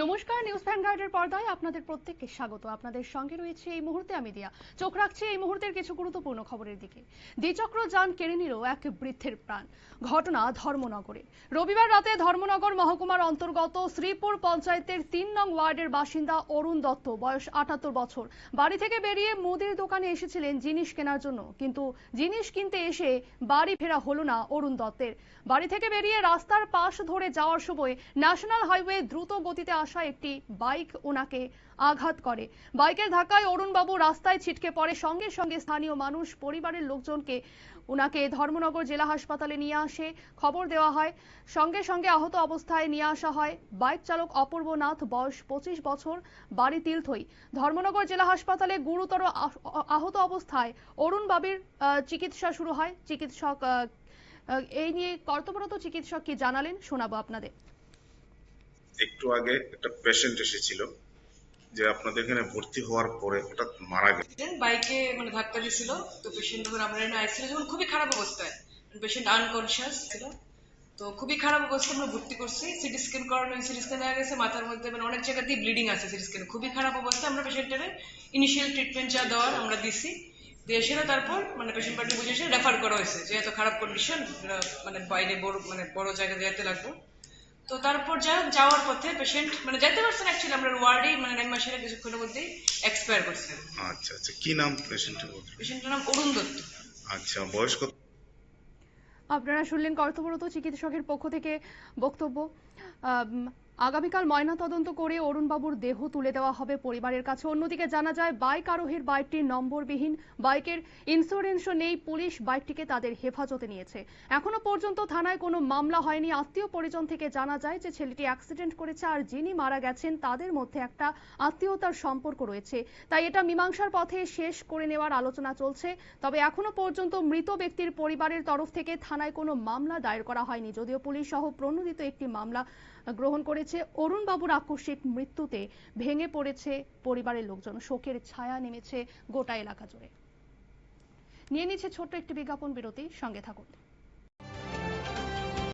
নমস্কার নিউজ ভ্যানগার্ডের পর্দায় আপনাদের প্রত্যেককে স্বাগত। আপনাদের সঙ্গে রয়েছে এই মুহূর্তে আমি দিয়া। চোখ রাখছি এই মুহূর্তের কিছু গুরুত্বপূর্ণ খবরের দিকে। দ্বিচক্র যান কেড়ে নিল এক বৃদ্ধের প্রাণ। ঘটনা ধর্মনগরে। রবিবার রাতে ধর্মনগর মহকুমার অন্তর্গত শ্রীপুর পঞ্চায়েতের তিন নং ওয়ার্ডের বাসিন্দা অরুণ দত্ত, বয়স আটাত্তর বছর। বাড়ি থেকে বেরিয়ে মুদির দোকানে এসেছিলেন জিনিস কেনার জন্য। কিন্তু জিনিস কিনতে এসে বাড়ি ফেরা হলো না অরুণ দত্তের। বাড়ি থেকে বেরিয়ে রাস্তার পাশ ধরে যাওয়ার সময় ন্যাশনাল হাইওয়ে দ্রুত গতিতে আসা একটি বাইক ওনাকে আঘাত করে। বাইকের ধাক্কায় অরুণবাবু রাস্তায় ছিটকে পড়ে। সঙ্গে সঙ্গে স্থানীয় মানুষ পরিবারের লোকজনকে ওনাকে ধর্মনগর জেলা হাসপাতালে নিয়ে আসে। খবর দেওয়া হয় সঙ্গে সঙ্গে আহত অবস্থায় নিয়ে আসা হয়। বাইক চালক অপূর্ব নাথ বয়স পঁচিশ বছর বাড়ি তিলথই। ধর্মনগর জেলা হাসপাতালে গুরুতর আহত অবস্থায় অরুণ বাবির আহ, চিকিৎসা শুরু হয়। চিকিৎসক এই নিয়ে কর্তব্যরত চিকিৎসক কি জানালেন শোনাবো আপনাদের। একটু আগে একটা পেশেন্ট এসেছিল যে আপনাদের এখানে ভর্তি হওয়ার পরে হঠাৎ মারা গেল বাইকে মানে ধাক্কা দিয়েছিল, তো পেশেন্ট যখন আমরা এনে আইসিল যখন খুবই খারাপ অবস্থায়। পেশেন্ট আনকনসিয়াস ছিল, তো খুবই খারাপ অবস্থায় আমরা ভর্তি করছি। সিটি স্ক্যান করানো সিটি স্ক্যান দেখা গেছে মাথার মধ্যে মানে অনেক জায়গাতেই ব্লিডিং আছে সিটি স্ক্যানে খুবই খারাপ অবস্থা আমরা পেশেন্টের ইনিশিয়াল ট্রিটমেন্ট যা দেওয়ার আমরা দিছি। দিয়ে সেটা তারপর মানে পেশেন্ট পার্টি বুঝে রেফার করা হয়েছে যে এত খারাপ কন্ডিশন মানে বাইরে বড় মানে বড় জায়গায় যেতে লাগবে। তো তারপর যা যাওয়ার পথে পেশেন্ট মানে যেতে পারছেন অ্যাকচুয়ালি আমরা ওয়ার্ডে মানে নাইম মাসের কিছুক্ষণের মধ্যেই এক্সপায়ার করছে আচ্ছা আচ্ছা। কি নাম পেশেন্টের পেশেন্টের নাম অরুণ দত্ত। আচ্ছা বয়স কত? আপনারা শুনলেন কর্তব্যরত চিকিৎসকের পক্ষ থেকে বক্তব্য। আগামীকাল ময়না তদন্ত করে অরুণবাবুর দেহ তুলে দেওয়া হবে পরিবারের কাছে। অন্যদিকে জানা যায়, বাইক আরোহীর বাইকটি নম্বরবিহীন। বাইকের ইন্স্যুরেন্সও নেই, পুলিশ বাইকটিকে তাদের হেফাজতে নিয়েছে। এখনও পর্যন্ত থানায় কোনো মামলা হয়নি। আত্মীয় পরিজন থেকে জানা যায় যে ছেলেটি অ্যাক্সিডেন্ট করেছে আর যিনি মারা গেছেন, তাদের মধ্যে একটা আত্মীয়তার সম্পর্ক রয়েছে। তাই এটা মীমাংসার পথে শেষ করে নেওয়ার আলোচনা চলছে। তবে এখনও পর্যন্ত মৃত ব্যক্তির পরিবারের তরফ থেকে থানায় কোনো মামলা দায়ের করা হয়নি। যদিও পুলিশ সহ প্রণোদিত একটি মামলা গ্রহণ করেছে অরুণ বাবুর আকস্মিক মৃত্যুতে ভেঙে পড়েছে পরিবারের লোকজন। শোকের ছায়া নেমেছে গোটা এলাকা জুড়ে। নিয়ে নিচ্ছে ছোট্ট একটি বিজ্ঞাপন বিরতি। সঙ্গে থাকুন।